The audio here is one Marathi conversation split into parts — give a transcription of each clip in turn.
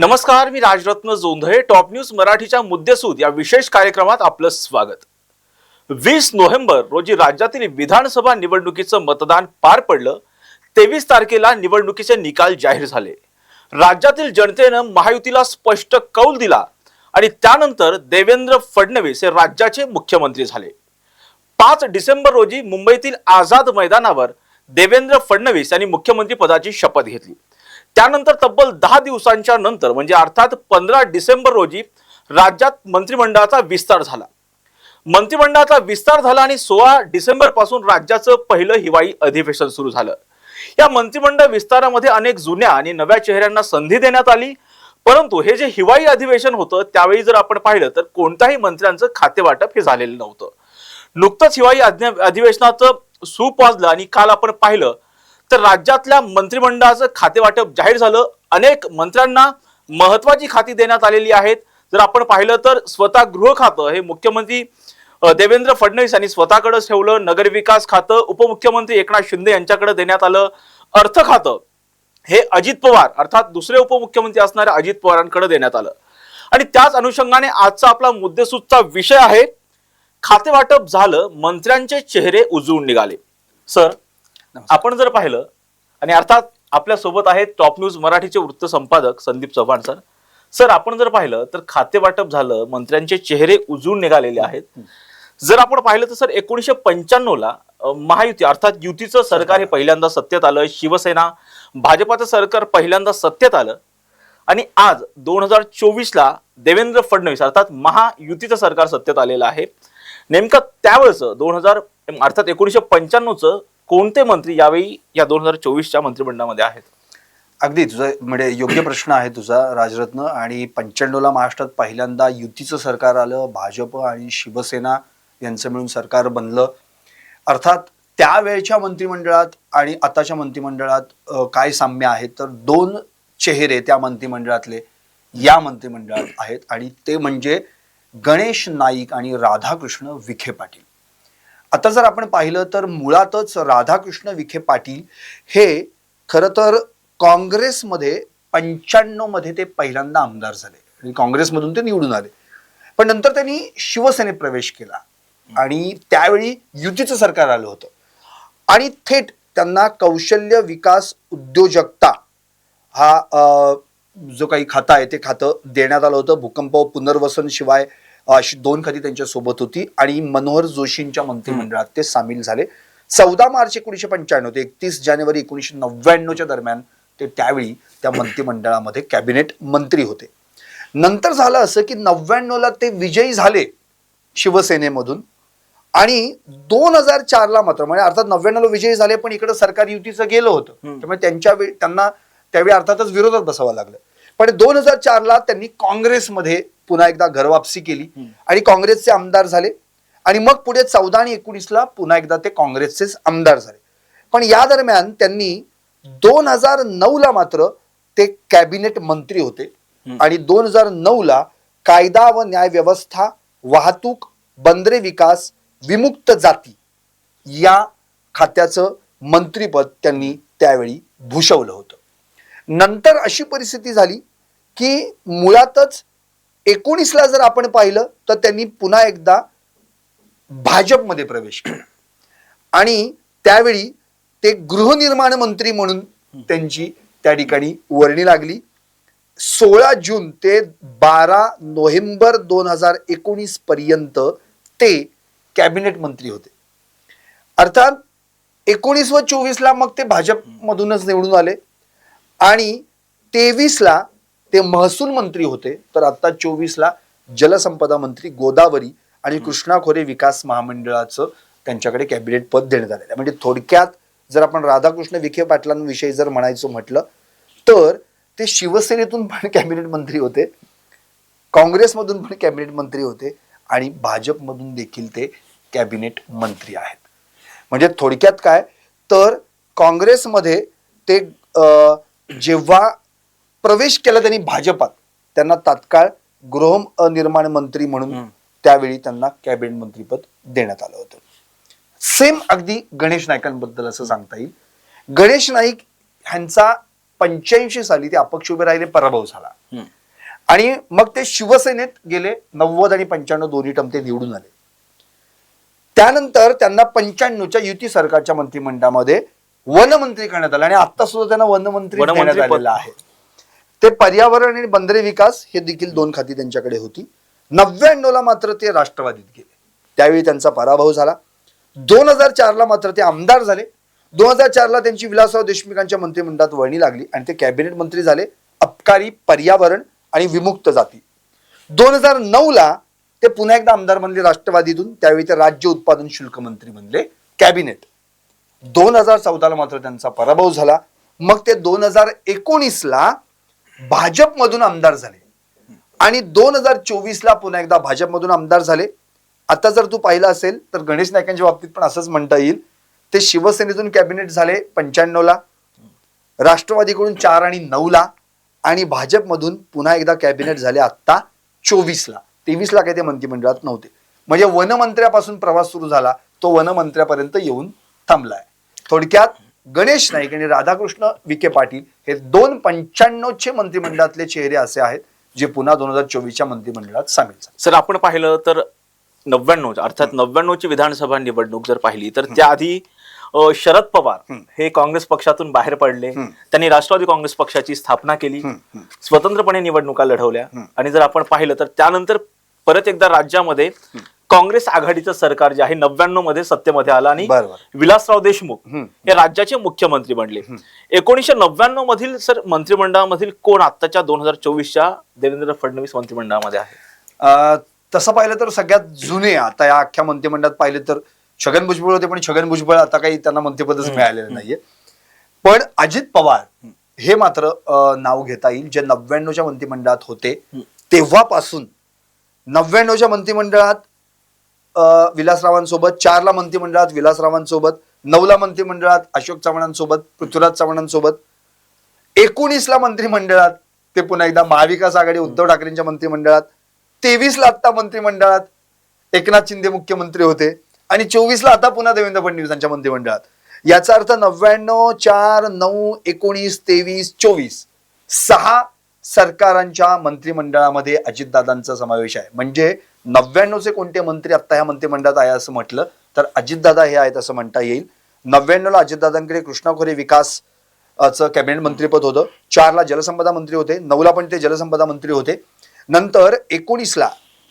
नमस्कार मी राजरत्न जोंधळे टॉप न्यूज मराठीच्या मुद्देसूद या विशेष कार्यक्रमात आपलं स्वागत. वीस नोव्हेंबर रोजी राज्यातील विधानसभा निवडणुकीचं मतदान पार पडलं. तेवीस तारखेला निवडणुकीचे निकाल जाहीर झाले. राज्यातील जनतेनं महायुतीला स्पष्ट कौल दिला आणि त्यानंतर देवेंद्र फडणवीस हे राज्याचे मुख्यमंत्री झाले. पाच डिसेंबर रोजी मुंबईतील आझाद मैदानावर देवेंद्र फडणवीस यांनी मुख्यमंत्री पदाची शपथ घेतली. त्यानंतर तब्बल दहा दिवसांच्या नंतर म्हणजे अर्थात पंधरा डिसेंबर रोजी राज्यात मंत्रिमंडळाचा विस्तार झाला. मंत्रिमंडळाचा विस्तार झाला आणि सोळा डिसेंबरपासून राज्याचं पहिलं हिवाळी अधिवेशन सुरू झालं. या मंत्रिमंडळ विस्तारामध्ये अनेक जुन्या आणि नव्या चेहऱ्यांना संधी देण्यात आली. परंतु हे जे हिवाळी अधिवेशन होतं त्यावेळी जर आपण पाहिलं तर कोणत्याही मंत्र्यांचं खातेवाटप हे झालेलं नव्हतं. नुकतंच हिवाळी अधिवेशनाचं सूप वाजलं आणि काल आपण पाहिलं तर राज्यातल्या मंत्रिमंडळाचं खातेवाटप जाहीर झालं. अनेक मंत्र्यांना महत्वाची खाती देण्यात आलेली आहेत. जर आपण पाहिलं तर स्वतः गृह खातं हे मुख्यमंत्री देवेंद्र फडणवीस यांनी स्वतःकडेच ठेवलं. नगरविकास खातं उपमुख्यमंत्री एकनाथ शिंदे यांच्याकडे देण्यात आलं. अर्थ खातं हे अजित पवार अर्थात दुसरे उपमुख्यमंत्री असणाऱ्या अजित पवारांकडे देण्यात आलं. आणि त्याच अनुषंगाने आजचा आपला मुद्देसूदचा विषय आहे. खाते वाटप झालं मंत्र्यांचे चेहरे उजळून निघाले. सर आपण जर पाहिलं आणि अर्थात आपल्यासोबत आहेत टॉप न्यूज मराठीचे वृत्त संपादक संदीप चव्हाण सर. सर आपण जर पाहिलं तर खाते वाटप झालं मंत्र्यांचे चेहरे उजळून निघालेले आहेत. जर आपण पाहिलं तर सर एकोणीसशे पंच्याण्णव ला अ, महायुती अर्थात युतीचं सरकार. हे पहिल्यांदा सत्तेत आलं शिवसेना भाजपाचं सरकार पहिल्यांदा सत्तेत आलं. आणि आज दोन हजार चोवीस ला देवेंद्र फडणवीस अर्थात महायुतीचं सरकार सत्तेत आलेलं आहे. नेमकं त्यावेळेचं दोन हजार अर्थात एकोणीसशे पंच्याण्णवचं कोणते मंत्री यावेळी या दोन हजार चोवीसच्या मंत्रिमंडळामध्ये आहेत? अगदी. तुझा म्हणजे योग्य प्रश्न आहे तुझा राजरत्न. आणि पंच्याण्णवला महाराष्ट्रात पहिल्यांदा युतीचं सरकार आलं भाजप आणि शिवसेना यांचं मिळून सरकार बनलं. अर्थात त्यावेळच्या मंत्रिमंडळात आणि आताच्या मंत्रिमंडळात काय साम्य आहे? तर दोन चेहरे त्या मंत्रिमंडळातले या मंत्रिमंडळात आहेत. आणि ते म्हणजे गणेश नाईक आणि राधाकृष्ण विखे पाटील. आता जर आपण पाहिलं तर मुळातच राधाकृष्ण विखे पाटील हे खरं तर काँग्रेसमध्ये पंच्याण्णवमध्ये ते पहिल्यांदा आमदार झाले. आणि काँग्रेसमधून ते निवडून आले. पण नंतर त्यांनी शिवसेनेत प्रवेश केला. आणि त्यावेळी युतीचं सरकार आलं होतं. आणि थेट त्यांना कौशल्य विकास उद्योजकता हा जो काही खातं आहे ते खातं देण्यात आलं होतं. भूकंप पुनर्वसन शिवाय अशी दोन खाती त्यांच्यासोबत होती आणि मनोहर जोशींच्या मंत्रिमंडळात ते सामील झाले. चौदा मार्च एकोणीसशे पंच्याण्णव ते एकतीस जानेवारी एकोणीसशे नव्याण्णवच्या दरम्यान ते त्यावेळी त्या मंत्रिमंडळामध्ये कॅबिनेट मंत्री होते. नंतर झालं असं की नव्याण्णवला ते विजयी झाले शिवसेनेमधून आणि दोन हजार चारला मात्र म्हणजे अर्थात नव्याण्णवला विजयी झाले पण इकडे सरकार युतीचं गेलं होतं. त्यामुळे त्यांच्या त्यांना त्यावेळी अर्थातच विरोधात बसावं लागलं. पण दोन हजार चारला त्यांनी काँग्रेसमध्ये पुन्हा एकदा घरवापसी केली. आणि काँग्रेसचे आमदार झाले. आणि मग पुढे चौदा आणि एकोणीसला पुन्हा एकदा ते काँग्रेसचेच आमदार झाले. पण या दरम्यान त्यांनी दोन हजार ला मात्र ते कॅबिनेट मंत्री होते. आणि दोन हजार ला कायदा व न्याय व्यवस्था वाहतूक बंदरे विकास विमुक्त जाती या खात्याचं मंत्रीपद त्यांनी त्यावेळी भूषवलं होतं. नंतर अशी परिस्थिती झाली की मुळातच एकोणीसला जर आपण पाहिलं तर त्यांनी पुन्हा एकदा भाजपमध्ये प्रवेश केला. आणि त्यावेळी ते गृहनिर्माण मंत्री म्हणून त्यांची त्या ठिकाणी वर्णी लागली. सोळा जून ते बारा नोव्हेंबर दोन हजार एकोणीस पर्यंत ते कॅबिनेट मंत्री होते. अर्थात एकोणीस व चोवीसला मग ते भाजपमधूनच निवडून आले. आणि तेवीसला ते महसूल मंत्री होते. तर आता चोवीसला जलसंपदा मंत्री गोदावरी आणि कृष्णा खोरे विकास महामंडळाचं त्यांच्याकडे कॅबिनेट पद देण्यात आलेलं आहे. म्हणजे थोडक्यात जर आपण राधाकृष्ण विखे पाटलांविषयी जर म्हणायचं म्हटलं तर ते शिवसेनेतून पण कॅबिनेट मंत्री होते काँग्रेसमधून पण कॅबिनेट मंत्री होते आणि भाजपमधून देखील ते कॅबिनेट मंत्री आहेत. म्हणजे थोडक्यात काय? तर काँग्रेसमध्ये ते जेव्हा प्रवेश केला त्यांनी भाजपात त्यांना तात्काळ गृहनिर्माण मंत्री म्हणून. त्यावेळी त्यांना कॅबिनेट मंत्रीपद देण्यात आलं होतं सेम अगदी गणेश नाईकांबद्दल असं सांगता येईल गणेश नाईक ह्यांचा पंच्याऐंशी साली ते अपक्ष उभे राहिले पराभव झाला. आणि मग ते शिवसेनेत गेले नव्वद आणि पंच्याण्णव दोन्ही टर्म ते निवडून आले त्यानंतर त्यांना पंच्याण्णवच्या युती सरकारच्या मंत्रिमंडळामध्ये वनमंत्री करण्यात आलं आणि आता सुद्धा त्यांना वनमंत्री पद. आलेलं आहे ते पर्यावरण आणि बंदरे विकास हे देखील दोन खाती त्यांच्याकडे होती. नव्याण्णवला मात्र ते राष्ट्रवादीत गेले. त्यावेळी त्यांचा पराभव झाला. दोन हजार चारला मात्र ते आमदार झाले. दोन हजार चारला त्यांची विलासराव देशमुखांच्या मंत्रिमंडळात वळणी लागली आणि ते कॅबिनेट मंत्री झाले. अबकारी पर्यावरण आणि विमुक्त जाती. दोन हजार नऊला ते पुन्हा एकदा आमदार बनले राष्ट्रवादीतून. त्यावेळी ते राज्य उत्पादन शुल्क मंत्री बनले. कॅबिनेट. दोन हजार चौदाला मात्र त्यांचा पराभव झाला. मग ते दोन हजार एकोणीसला भाजपमधून आमदार झाले. आणि दोन हजार चोवीसला पुन्हा एकदा भाजपमधून आमदार झाले. आता जर तू पाहिलं असेल तर गणेश नायकांच्या बाबतीत पण असंच म्हणता येईल. ते शिवसेनेतून कॅबिनेट झाले पंच्याण्णवला राष्ट्रवादीकडून चार आणि नऊला आणि भाजपमधून पुन्हा एकदा कॅबिनेट झाले आत्ता चोवीसला. तेवीसला काही ते मंत्रिमंडळात नव्हते. म्हणजे वनमंत्र्यापासून प्रवास सुरू झाला तो वनमंत्र्यापर्यंत येऊन थांबलाय. थोडक्यात गणेश नाईक आणि राधाकृष्ण विखे पाटील हे दोन पंच्याण्णवचे मंत्रिमंडळातले चेहरे असे आहेत जे पुन्हा दोन हजार चोवीसच्या मंत्रिमंडळात सामील झाले सर आपण पाहिलं तर नव्याण्णव अर्थात नव्याण्णवची विधानसभा निवडणूक जर पाहिली तर त्याआधी शरद पवार. हे काँग्रेस पक्षातून बाहेर पडले. त्यांनी राष्ट्रवादी काँग्रेस पक्षाची स्थापना केली. स्वतंत्रपणे निवडणुका लढवल्या. आणि जर आपण पाहिलं तर त्यानंतर परत एकदा राज्यामध्ये काँग्रेस आघाडीचं सरकार जे आहे नव्याण्णवमध्ये सत्तेमध्ये आलं आणि विलासराव देशमुख. हे राज्याचे मुख्यमंत्री बनले. एकोणीसशे नव्याण्णव मधील सर मंत्रिमंडळामधील कोण आताच्या दोन हजार चोवीसच्या देवेंद्र फडणवीस मंत्रिमंडळामध्ये आहे? तसं पाहिलं तर सगळ्यात जुने आता या अख्ख्या मंत्रिमंडळात पाहिलं तर छगन भुजबळ होते पण छगन भुजबळ आता काही त्यांना मंत्रिपदच मिळालेलं नाहीये. पण अजित पवार हे मात्र नाव घेता येईल जे नव्याण्णवच्या मंत्रिमंडळात होते. तेव्हापासून नव्याण्णवच्या मंत्रिमंडळात विलासरावांसोबत चारला मंत्रिमंडळात विलासरावांसोबत नऊला मंत्रिमंडळात अशोक चव्हाणांसोबत पृथ्वीराज चव्हाणांसोबत एकोणीसला मंत्रिमंडळात ते पुन्हा एकदा महाविकास आघाडी उद्धव ठाकरेंच्या मंत्रिमंडळात तेवीसला आत्ता मंत्रिमंडळात एकनाथ शिंदे मुख्यमंत्री होते आणि चोवीसला आता पुन्हा देवेंद्र फडणवीसांच्या मंत्रिमंडळात. याचा अर्थ नव्याण्णव चार नऊ एकोणीस तेवीस चोवीस सहा सरकारांच्या मंत्रिमंडळामध्ये अजितदादांचा समावेश आहे. म्हणजे नव्याण्णवचे कोणते मंत्री आता ह्या मंत्रिमंडळात आहे असं म्हटलं तर अजितदादा हे आहेत असं म्हणता येईल. नव्याण्णवला अजितदादांकडे कृष्णा खोरे विकास चं कॅबिनेट मंत्रीपद होतं. चारला जलसंपदा मंत्री होते. नऊला पण ते जलसंपदा मंत्री होते. नंतर एकोणीसला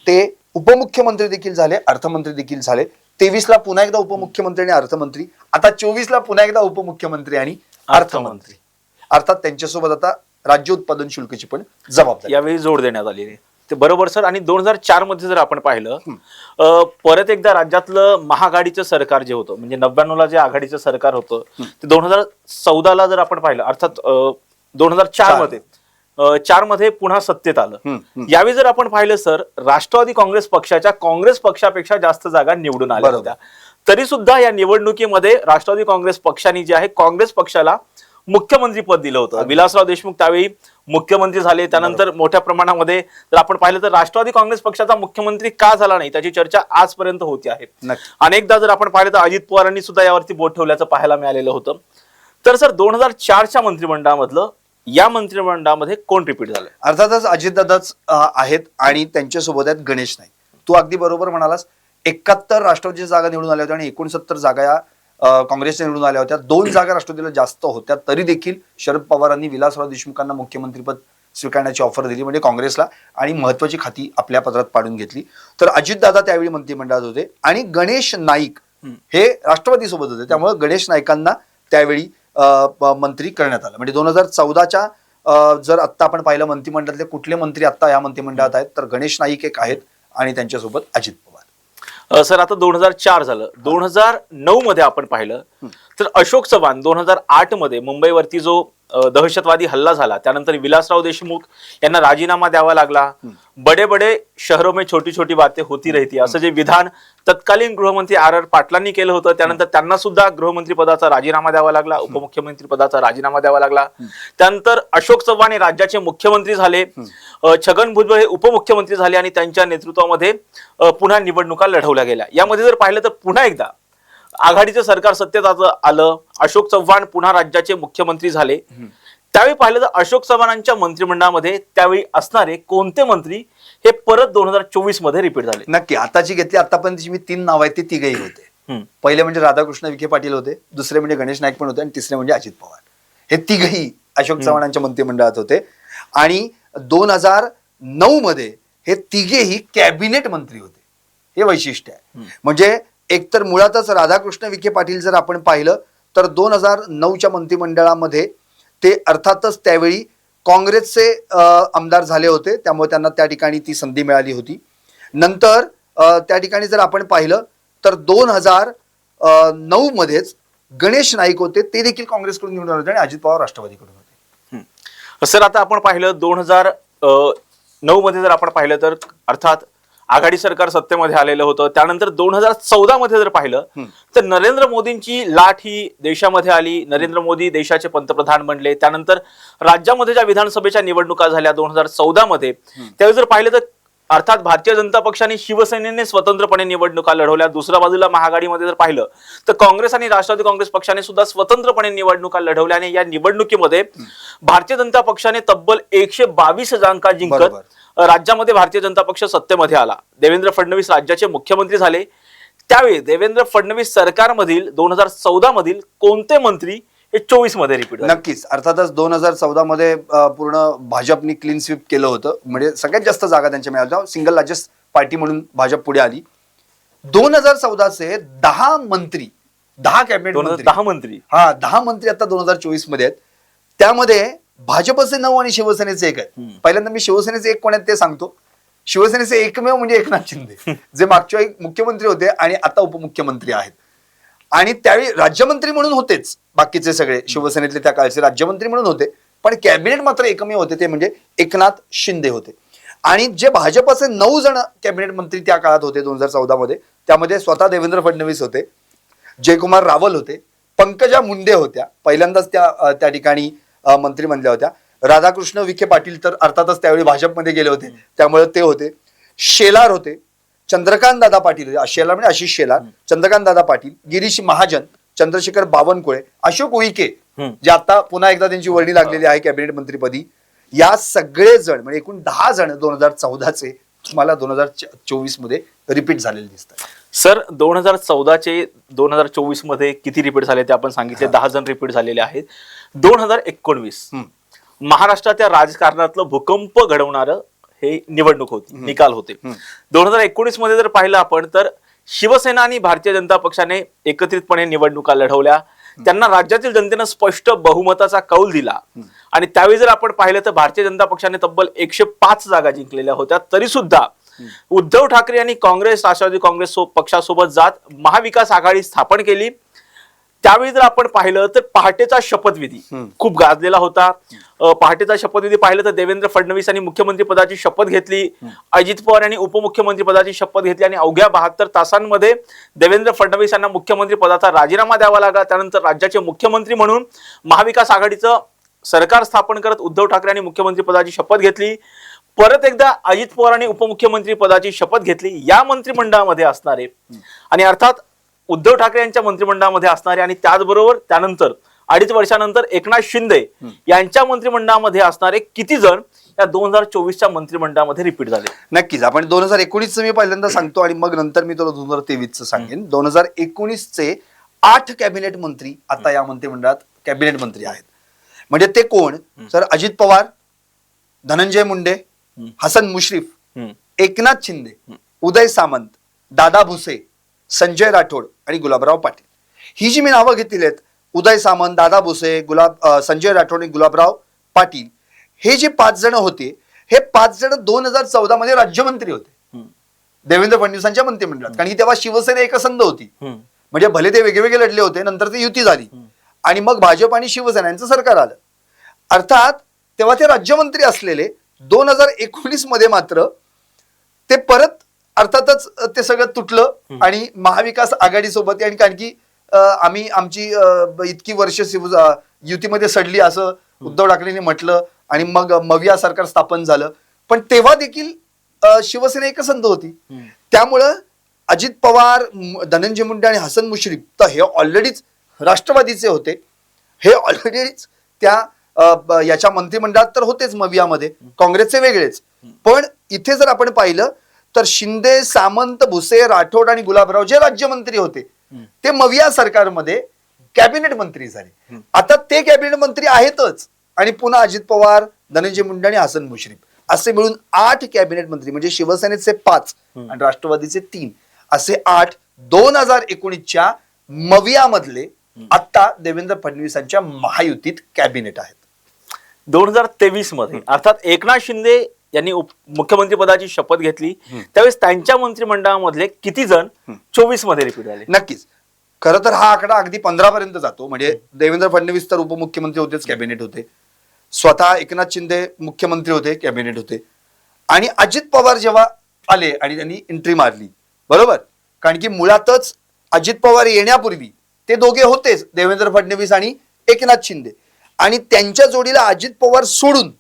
ते उपमुख्यमंत्री देखील झाले अर्थमंत्री देखील झाले. तेवीसला पुन्हा एकदा उपमुख्यमंत्री आणि अर्थमंत्री. आता चोवीसला पुन्हा एकदा उपमुख्यमंत्री आणि अर्थमंत्री. अर्थात त्यांच्यासोबत आता राज्य उत्पादन शुल्कची पण जबाबदारी. यावेळी जोड देण्यात आलेली आहे. ते बरोबर सर आणि दोन हजार चारमध्ये जर आपण पाहिलं परत एकदा राज्यातलं महाआघाडीचं सरकार जे होतं म्हणजे नव्याण्णव ला जे आघाडीचं सरकार होतं ते दोन हजार चौदाला जर आपण पाहिलं अर्थात दोन हजार चार. मध्ये चारमध्ये पुन्हा सत्तेत आलं. यावेळी जर आपण पाहिलं सर राष्ट्रवादी काँग्रेस पक्षाच्या काँग्रेस पक्षापेक्षा जास्त जागा निवडून आल्या. होत्या तरी सुद्धा या निवडणुकीमध्ये राष्ट्रवादी काँग्रेस पक्षाने जे आहे काँग्रेस पक्षाला मुख्यमंत्री पद दिलं होतं. विलासराव देशमुख त्यावेळी मुख्यमंत्री झाले. त्यानंतर मोठ्या प्रमाणामध्ये जर आपण पाहिलं तर राष्ट्रवादी काँग्रेस पक्षाचा मुख्यमंत्री का झाला नाही त्याची चर्चा आजपर्यंत होती आहे. अनेकदा जर आपण पाहिलं तर अजित पवारांनी सुद्धा यावरती बोट ठेवल्याचं पाहायला मिळालेलं होतं. तर सर दोन हजार चारच्या मंत्रिमंडळामधलं या मंत्रिमंडळामध्ये कोण रिपीट झालं? अर्थातच अजितदादाच आहेत आणि त्यांच्यासोबत आहेत गणेश नाईक. तू अगदी बरोबर म्हणालास. एकाहत्तर राष्ट्रवादीच्या जागा निवडून आल्या होत्या आणि एकोणसत्तर जागा या काँग्रेसच्या निवडून आल्या होत्या. दोन जागा राष्ट्रवादीला जास्त होत्या तरी देखील शरद पवारांनी विलासराव देशमुखांना मुख्यमंत्रीपद स्वीकारण्याची ऑफर दिली म्हणजे काँग्रेसला आणि महत्वाची खाती आपल्या पदरात पाडून घेतली. तर अजितदादा त्यावेळी मंत्रिमंडळात होते आणि गणेश नाईक हे राष्ट्रवादी सोबत होते. त्यामुळे गणेश नाईकांना त्यावेळी मंत्री करण्यात आलं. म्हणजे दोन हजार चौदाच्या जर आत्ता आपण पाहिलं मंत्रिमंडळातले कुठले मंत्री आता या मंत्रिमंडळात आहेत तर गणेश नाईक एक आहेत आणि त्यांच्यासोबत अजित सर आता दोन हजार चार झालं. दोन हजार नऊ मध्ये आपण पाहिलं तर अशोक चव्हाण दोन हजार आठमध्ये मुंबईवरती जो दहशतवादी हल्ला झाला. त्यानंतर विलासराव देशमुख यांना राजीनामा द्यावा लागला. बडे बडे शहरों में छोटी छोटी बातें होती रहती. असं जे विधान तत्कालीन गृहमंत्री आर आर पाटलांनी केलं होतं त्यानंतर त्यांना सुद्धा गृहमंत्री पदाचा राजीनामा द्यावा लागला उपमुख्यमंत्री पदाचा राजीनामा द्यावा लागला. त्यानंतर अशोक चव्हाण हे राज्याचे मुख्यमंत्री झाले. छगन भुजबळ हे उपमुख्यमंत्री झाले आणि त्यांच्या नेतृत्वामध्ये पुन्हा निवडणुका लढवल्या गेल्या. यामध्ये जर पाहिलं तर पुन्हा एकदा आघाडीचं सरकार सत्तेत आता आलं अशोक चव्हाण पुन्हा राज्याचे मुख्यमंत्री झाले. त्यावेळी पाहिलं तर अशोक चव्हाणांच्या मंत्रिमंडळामध्ये त्यावेळी असणारे कोणते मंत्री हे परत दोन हजार चोवीसमध्ये रिपीट झाले? नक्की. आताची घेतली आतापर्यंतची मी तीन नाव आहेत ते तिघही होते. पहिले म्हणजे राधाकृष्ण विखे पाटील होते. दुसरे म्हणजे गणेश नाईक पण होते आणि तिसरे म्हणजे अजित पवार. हे तिघही अशोक चव्हाणांच्या मंत्रिमंडळात होते. आणि दोन हजार नऊ मध्ये हे तिघेही कॅबिनेट मंत्री होते. हे वैशिष्ट्य आहे. म्हणजे एकतर मुळातच राधाकृष्ण विखे पाटील जर आपण पाहिलं तर दोन हजार नऊच्या मंत्रिमंडळामध्ये ते अर्थातच त्यावेळी काँग्रेसचे आमदार झाले होते. त्यामुळे त्यांना त्या ठिकाणी ती संधी मिळाली होती. नंतर त्या ठिकाणी जर आपण पाहिलं तर दोन हजार नऊमध्येच गणेश नाईक होते. ते देखील काँग्रेसकडून निवडून आले होते आणि अजित पवार राष्ट्रवादीकडून होते. सर आता आपण पाहिलं दोन हजार नऊ मध्ये जर आपण पाहिलं तर अर्थात आघाडी सरकार सत्तेमध्ये आलेलं होतं. त्यानंतर दोन हजार चौदा मध्ये जर पाहिलं. तर नरेंद्र मोदींची लाट ही देशामध्ये आली. नरेंद्र मोदी देशाचे पंतप्रधान बनले. त्यानंतर राज्यामध्ये ज्या विधानसभेच्या निवडणुका झाल्या दोन हजार चौदा मध्ये त्यावेळी जर पाहिलं तर अर्थात भारतीय जनता पक्षाने शिवसेनेने स्वतंत्रपणे निवडणुका लढवल्या. दुसऱ्या बाजूला महाआघाडीमध्ये जर पाहिलं तर काँग्रेस आणि राष्ट्रवादी काँग्रेस पक्षाने सुद्धा स्वतंत्रपणे निवडणुका लढवल्या आणि या निवडणुकीमध्ये भारतीय जनता पक्षाने तब्बल एकशे बावीस जांका जिंकत. राज्यामध्ये भारतीय जनता पक्ष सत्तेमध्ये आला. देवेंद्र फडणवीस राज्याचे मुख्यमंत्री झाले. त्यावेळी देवेंद्र फडणवीस सरकारमधील दोन हजार चौदा मधील कोणते मंत्री हे चोवीसमध्ये रिपीट नक्कीच. अर्थातच दोन हजार चौदा मध्ये पूर्ण भाजपनी क्लीन स्वीप केलं होतं. म्हणजे सगळ्यात जास्त जागा त्यांच्या मिळाल्या सिंगल लार्जेस्ट पार्टी म्हणून भाजप पुढे आली. दोन हजार चौदाचे दहा मंत्री दहा कॅबिनेट दहा मंत्री. हा दहा मंत्री आता दोन हजार चोवीसमध्ये आहेत. त्यामध्ये भाजपचे नऊ आणि शिवसेनेचे एक आहेत. पहिल्यांदा मी शिवसेनेचे एक कोण आहेत ते सांगतो. शिवसेनेचे एकमेव म्हणजे एकनाथ शिंदे जे मागच्या मुख्यमंत्री होते आणि आता उपमुख्यमंत्री आहेत. आणि त्यावेळी राज्यमंत्री म्हणून होतेच बाकीचे सगळे शिवसेनेतले त्या काळचे राज्यमंत्री म्हणून होते. पण कॅबिनेट मात्र एकमेव होते ते म्हणजे एकनाथ शिंदे होते. आणि जे भाजपचे नऊ जण कॅबिनेट मंत्री त्या काळात होते दोन हजार चौदा मध्ये त्यामध्ये स्वतः देवेंद्र फडणवीस होते जयकुमार रावल होते पंकजा मुंडे होत्या. पहिल्यांदाच त्या त्या ठिकाणी मंत्री बनल्या होत्या. राधाकृष्ण विखे पाटील तर अर्थातच त्यावेळी भाजपमध्ये गेले होते. त्यामुळे ते होते. शेलार होते. चंद्रकांत दादा पाटील शेलार म्हणजे आशिष शेलार. चंद्रकांत दादा पाटील गिरीश महाजन चंद्रशेखर बावनकुळे अशोक उईके. जे आता पुन्हा एकदा त्यांची वर्णी लागलेली आहे कॅबिनेट मंत्रीपदी. या सगळे जण म्हणजे एकूण दहा जण दोन हजार चौदाचे तुम्हाला दोन हजार चोवीसमध्ये रिपीट झालेले दिसतात. सर दोन हजार चौदाचे दोन हजार चोवीसमध्ये किती रिपीट झाले ते आपण सांगितले. दहा जण रिपीट झालेले आहेत. दोन हजार एकोणवीस. महाराष्ट्राच्या राजकारणातलं भूकंप घडवणारं हे निवडणूक होती निकाल होते. दोन हजार एकोणीसमध्ये जर पाहिलं आपण तर शिवसेना आणि भारतीय जनता पक्षाने एकत्रितपणे निवडणुका लढवल्या. त्यांना राज्यातील जनतेनं स्पष्ट बहुमताचा कौल दिला. आणि त्यावेळी जर आपण पाहिलं तर भारतीय जनता पक्षाने तब्बल एकशे पाच जागा जिंकलेल्या होत्या. तरी सुद्धा उद्धव ठाकरे यांनी काँग्रेस राष्ट्रवादी काँग्रेस पक्षासोबत जात महाविकास आघाडी स्थापन केली. त्यावेळी जर आपण पाहिलं तर पहाटेचा शपथविधी. खूप गाजलेला होता. पहाटेचा शपथविधी पाहिलं तर देवेंद्र फडणवीस यांनी मुख्यमंत्री पदाची शपथ घेतली. अजित पवार यांनी उपमुख्यमंत्री पदाची शपथ घेतली आणि अवघ्या बहात्तर तासांमध्ये देवेंद्र फडणवीस यांना मुख्यमंत्री पदाचा राजीनामा द्यावा लागला. त्यानंतर राज्याचे मुख्यमंत्री म्हणून महाविकास आघाडीचं सरकार स्थापन करत उद्धव ठाकरे यांनी मुख्यमंत्री पदाची शपथ घेतली. परत एकदा अजित पवारांनी उपमुख्यमंत्री पदाची शपथ घेतली. या मंत्रिमंडळामध्ये असणारे आणि अर्थात उद्धव ठाकरे यांच्या मंत्रिमंडळामध्ये असणारे आणि त्याचबरोबर त्यानंतर अडीच वर्षानंतर एकनाथ शिंदे यांच्या मंत्रिमंडळामध्ये असणारे किती जण या दोन हजार चोवीसच्या मंत्रिमंडळामध्ये रिपीट झाले? नक्कीच. आपण दोन हजार एकोणीसचं मी पहिल्यांदा सांगतो आणि मग नंतर मी तुला दोन हजार तेवीसचं सांगेन. दोन हजार एकोणीसचे आठ कॅबिनेट मंत्री आता या मंत्रिमंडळात कॅबिनेट मंत्री आहेत. म्हणजे ते कोण? तर अजित पवार धनंजय मुंडे हसन मुश्रीफ. एकनाथ शिंदे उदय सामंत दादा भुसे संजय राठोड आणि गुलाबराव पाटील. ही जी मी नावं घेतलेली आहेत उदय सामंत दादा भुसे गुलाब संजय राठोड आणि गुलाबराव पाटील हे जे पाच जण होते हे पाच जण दोन हजार चौदा मध्ये राज्यमंत्री होते. देवेंद्र फडणवीसांच्या मंत्रिमंडळात. कारण की तेव्हा शिवसेना एकसंध होती. म्हणजे भले ते वेगवेगळे लढले होते नंतर ती युती झाली. आणि मग भाजप आणि शिवसेना यांचं सरकार आलं. अर्थात तेव्हा ते राज्यमंत्री असलेले दोन हजार एकोणीसमध्ये मात्र ते परत अर्थातच ते सगळं तुटलं आणि महाविकास आघाडी सोबत आणि कारण की आम्ही आमची इतकी वर्ष शिव युतीमध्ये सडली असं उद्धव ठाकरेंनी म्हटलं आणि मग मविया सरकार स्थापन झालं. पण तेव्हा देखील शिवसेना एकसंध होती. त्यामुळं अजित पवार धनंजय मुंडे आणि हसन मुश्रीफ तर हे ऑलरेडीच राष्ट्रवादीचे होते. हे ऑलरेडीच त्या याच्या मंत्रिमंडळात तर होतेच मवियामध्ये. काँग्रेसचे वेगळेच. पण इथे जर आपण पाहिलं तर शिंदे सामंत भुसे राठोड आणि गुलाबराव जे राज्यमंत्री होते ते मविया सरकारमध्ये कॅबिनेट मंत्री झाले. आता ते कॅबिनेट मंत्री आहेतच. आणि पुन्हा अजित पवार धनंजय मुंडे आणि हसन मुश्रीफ असे मिळून आठ कॅबिनेट मंत्री म्हणजे शिवसेनेचे पाच आणि राष्ट्रवादीचे तीन. असे आठ दोन हजार एकोणीसच्या मवियामधले आता देवेंद्र फडणवीसांच्या महायुतीत कॅबिनेट आहेत. दोन हजार तेवीसमध्ये अर्थात एकनाथ शिंदे यांनी उप- मुख्यमंत्री पदाची शपथ घेतली. त्यावेळेस त्यांच्या मंत्रिमंडळामधले किती जण चोवीसमध्ये रिपीट झाले? नक्कीच. खरं तर हा आकडा अगदी पंधरा पर्यंत जातो. म्हणजे देवेंद्र फडणवीस तर उपमुख्यमंत्री होतेच कॅबिनेट होते. स्वतः एकनाथ शिंदे मुख्यमंत्री होते कॅबिनेट होते. आणि अजित पवार जेव्हा आले आणि त्यांनी एंट्री मारली. बरोबर? कारण की मुळातच अजित पवार येण्यापूर्वी ते दोघे होतेच देवेंद्र फडणवीस आणि एकनाथ शिंदे. आणि त्यांच्या जोडीला अजित पवार सोडून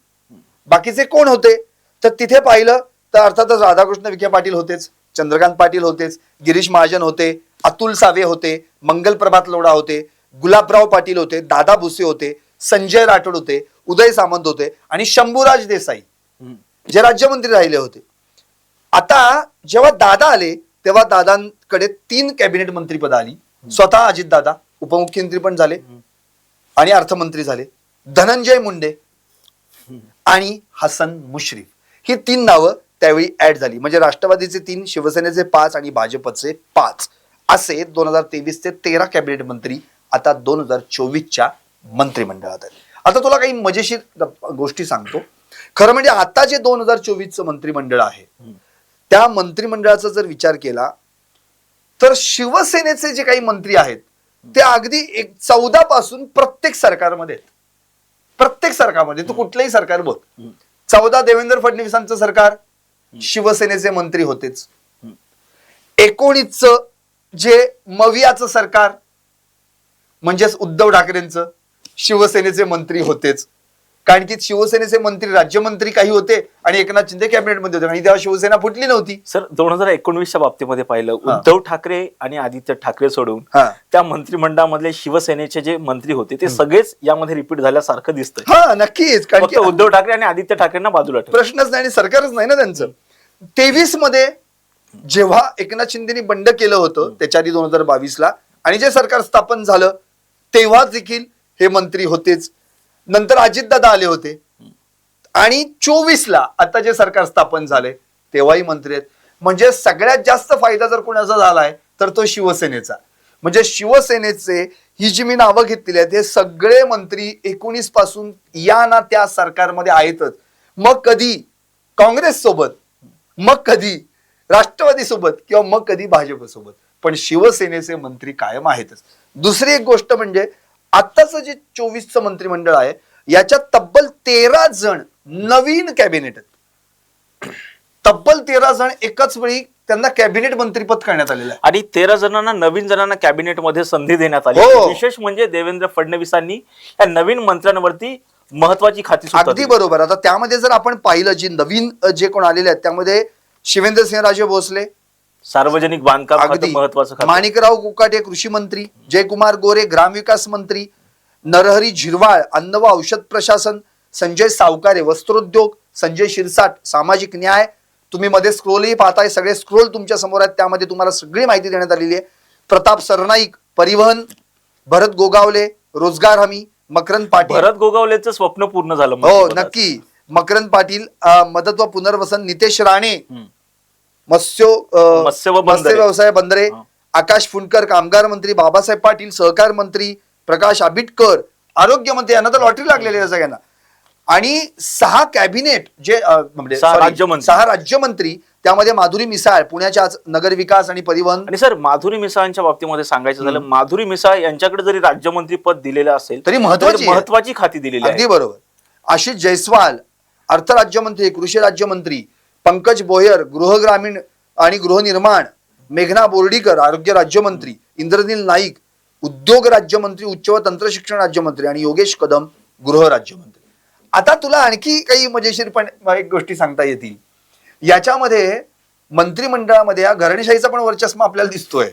बाकीचे कोण होते? तर तिथे पाहिलं तर अर्थातच राधाकृष्ण विखे पाटील होतेच चंद्रकांत पाटील होतेच गिरीश महाजन होते अतुल सावे होते मंगल प्रभात लोढा होते गुलाबराव पाटील होते दादा भुसे होते संजय राठोड होते उदय सामंत होते आणि शंभूराज देसाई जे राज्यमंत्री राहिले होते. आता जेव्हा दादा आले तेव्हा दादांकडे तीन कॅबिनेट मंत्रीपद आली. स्वतः अजितदादा उपमुख्यमंत्री पण झाले आणि अर्थमंत्री झाले. धनंजय मुंडे आणि हसन मुश्रीफ. ही तीन नावं त्यावेळी ऍड झाली. म्हणजे राष्ट्रवादीचे तीन शिवसेनेचे पाच आणि भाजपचे पाच. असे दोन हजार तेवीस ते तेरा कॅबिनेट मंत्री आता दोन हजार चोवीसच्या मंत्रिमंडळात आहेत. आता तुला काही मजेशीर गोष्टी सांगतो. खरं म्हणजे आता जे दोन हजार चोवीसचं मंत्रिमंडळ आहे त्या मंत्रिमंडळाचा जर विचार केला तर शिवसेनेचे जे काही मंत्री आहेत ते अगदी एक चौदा पासून प्रत्येक सरकारमध्ये प्रत्येक सरकारमध्ये. तू कुठलंही सरकार बघ. चौदा देवेंद्र फडणवीसांचं सरकार शिवसेनेचे मंत्री होतेच. एकोणीसचं जे मवियाचं सरकार म्हणजेच उद्धव ठाकरेंचं शिवसेनेचे मंत्री होतेच. कारण की शिवसेनेचे मंत्री राज्यमंत्री काही होते आणि एकनाथ शिंदे कॅबिनेटमध्ये होते. आणि तेव्हा शिवसेना फुटली नव्हती. सर दोन हजार एकोणवीसच्या बाबतीमध्ये पाहिलं. उद्धव ठाकरे आणि आदित्य ठाकरे सोडून हा. त्या मंत्रिमंडळामधले शिवसेनेचे जे मंत्री होते ते सगळेच यामध्ये रिपीट झाल्यासारखं दिसतंय. हा नक्कीच. कारण फक्त की उद्धव ठाकरे आणि आदित्य ठाकरेंना बाजूला ठेव प्रश्नच नाही आणि सरकारच नाही ना त्यांचं. तेवीसमध्ये जेव्हा एकनाथ शिंदेनी बंड केलं होतं त्याच्या आधी दोन हजार बावीसला आणि जे सरकार स्थापन झालं तेव्हा देखील हे मंत्री होतेच. नंतर अजितदादा आले होते. आणि चोवीसला आता जे सरकार स्थापन झाले तेव्हाही मंत्री आहेत. म्हणजे सगळ्यात जास्त फायदा जर कोणाचा झालाय तर तो शिवसेनेचा. म्हणजे शिवसेनेचे ही जी मी नावं घेतलेली आहेत हे सगळे मंत्री एकोणीसपासून या ना त्या सरकारमध्ये आहेतच. मग कधी काँग्रेस सोबत मग कधी राष्ट्रवादी सोबत किंवा मग कधी भाजप सोबत. पण शिवसेनेचे मंत्री कायम आहेतच. दुसरी एक गोष्ट म्हणजे आत्ताच जे चोवीसचं मंत्रिमंडळ आहे याच्यात तब्बल तेरा जण नवीन कॅबिनेट आहेत तब्बल तेरा जण एकाच वेळी त्यांना कॅबिनेट मंत्रीपद करण्यात आलेलं आहे आणि तेरा जणांना नवीन जणांना कॅबिनेटमध्ये संधी देण्यात आली हो. विशेष म्हणजे देवेंद्र फडणवीसांनी या नवीन मंत्र्यांवरती महत्वाची खाती अगदी. बरोबर आता त्यामध्ये जर आपण पाहिलं जी नवीन जे कोण आलेले आहेत त्यामध्ये शिवेंद्र सिंह राजे भोसले सार्वजनिक बांधकाम अगदी. महत्वाचं. माणिकराव कुकाटे कृषी मंत्री जयकुमार गोरे ग्रामविकास मंत्री नरहरी झिरवाळ अन्न व औषध प्रशासन संजय सावकारे वस्त्रोद्योग संजय शिरसाट सामाजिक न्याय. तुम्ही मध्ये स्क्रोलही पाहताय सगळे स्क्रोल तुमच्यासमोर आहेत. त्यामध्ये तुम्हाला सगळी माहिती देण्यात आलेली आहे. प्रताप सरनाईक परिवहन भरत गोगावले रोजगार हमी मकरंद पाटील. भरत गोगावलेचं स्वप्न पूर्ण झालं हो. नक्की. मकरंद पाटील मदत व पुनर्वसन नितेश राणे. मत्स्य मत्स्य व बंदरे. व्यवसाय बंदरे हा. आकाश फुंडकर कामगार मंत्री बाबासाहेब पाटील सहकार मंत्री प्रकाश आबिटकर आरोग्य मंत्री यांना तर लॉटरी लागलेली आहे सगळ्यांना आणि सहा कॅबिनेट जे अ, म्हणजे सहा sorry, राज्यमंत्री. सहा राज्यमंत्री त्यामध्ये माधुरी मिसाळ पुण्याच्या आज नगर विकास आणि परिवहन आणि सर माधुरी मिसाळांच्या बाबतीमध्ये सांगायचं झालं माधुरी मिसाळ यांच्याकडे जरी राज्यमंत्री पद दिलेलं असेल तरी महत्वाची आहे. महत्वाची खाती दिलेली अगदी आहे बरोबर आशिष जयस्वाल अर्थ राज्यमंत्री कृषी राज्यमंत्री पंकज बोयर गृह ग्रामीण आणि गृहनिर्माण मेघना बोर्डीकर आरोग्य राज्यमंत्री इंद्रनील नाईक उद्योग राज्यमंत्री उच्च व तंत्र शिक्षण राज्यमंत्री आणि योगेश कदम गृह राज्यमंत्री. आता तुला आणखी काही मजेशीर पण एक गोष्टी सांगता येतील. याच्यामध्ये मंत्रिमंडळामध्ये या घरणशाहीचा पण वर्चस्व आपल्याला दिसतोय.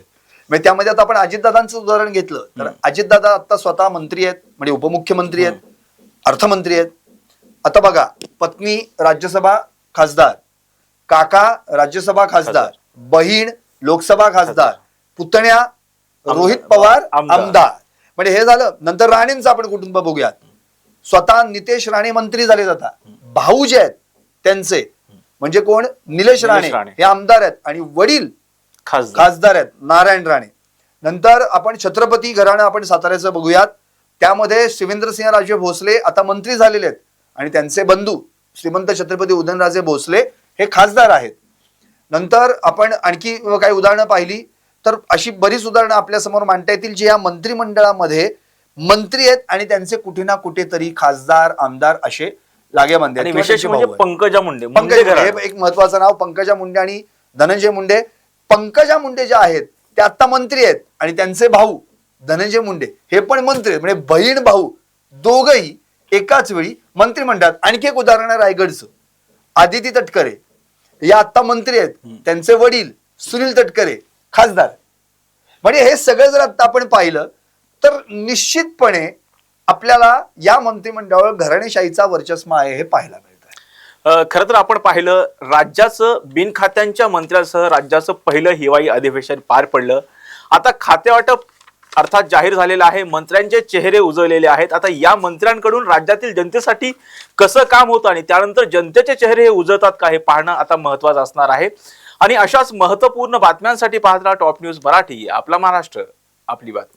म्हणजे त्यामध्ये आता आपण अजितदादांचं उदाहरण घेतलं. तर अजितदादा आता स्वतः मंत्री आहेत म्हणजे उपमुख्यमंत्री आहेत अर्थमंत्री आहेत. आता बघा पत्नी राज्यसभा खासदार काका राज्यसभा खासदार. बहीण लोकसभा खासदार. पुतण्या. रोहित पवार आमदार. म्हणजे हे झालं नंतर राणेंचं आपण कुटुंब बघूयात स्वतः नितेश राणे मंत्री झाले आता भाऊ जे आहेत त्यांचे म्हणजे कोण निलेश राणे. हे आमदार आहेत आणि वडील खासदार खासदार आहेत नारायण राणे नंतर आपण छत्रपती घराणं आपण साताऱ्याचं बघूयात त्यामध्ये शिवेंद्रसिंह राजे भोसले आता मंत्री झालेले आहेत आणि त्यांचे बंधू श्रीमंत छत्रपती उदयनराजे भोसले हे खासदार आहेत. नंतर आपण आणखी काही उदाहरणं पाहिली तर अशी बरीच उदाहरणं आपल्यासमोर मांडता येतील जी या मंत्रिमंडळामध्ये मंत्री आहेत आणि त्यांचे कुठे ना कुठेतरी खासदार आमदार असे लागे बांधे विशेष म्हणजे. पंकजा मुंडे पंकजा. हे एक महत्वाचं नाव पंकजा मुंडे आणि धनंजय मुंडे. पंकजा मुंडे ज्या आहेत ते आता मंत्री आहेत आणि त्यांचे भाऊ धनंजय मुंडे हे पण मंत्री आहेत. म्हणजे बहीण भाऊ दोघही एकाच वेळी मंत्रिमंडळात. आणखी एक उदाहरण आहे रायगडचं. आदिती तटकरे. या आता मंत्री आहेत. त्यांचे वडील सुनील तटकरे खासदार. म्हणजे हे सगळं जर आता आपण पाहिलं तर निश्चितपणे आपल्याला या मंत्रिमंडळावर घराणेशाहीचा वर्चस्व आहे हे पाहायला मिळतं खरं तर आपण पाहिलं राज्याचं बिनखात्यांच्या मंत्र्यांसह राज्याचं पहिलं हिवाळी अधिवेशन पार पडलं. आता खातेवाटप अर्थात जाहीर झालेला आहे. मंत्र्यांचे चेहरे उजळलेले आहेत. आता या मंत्र्यांकडून राज्यातील जनतेसाठी कसं काम होतं आणि त्यानंतर जनतेचे चेहरे हे उजळतात का हे पाहणं आता महत्वाचं असणार आहे. आणि अशाच महत्त्वपूर्ण बातम्यांसाठी पाहत राहा टॉप न्यूज मराठी. आपला महाराष्ट्र. आपली बातमी.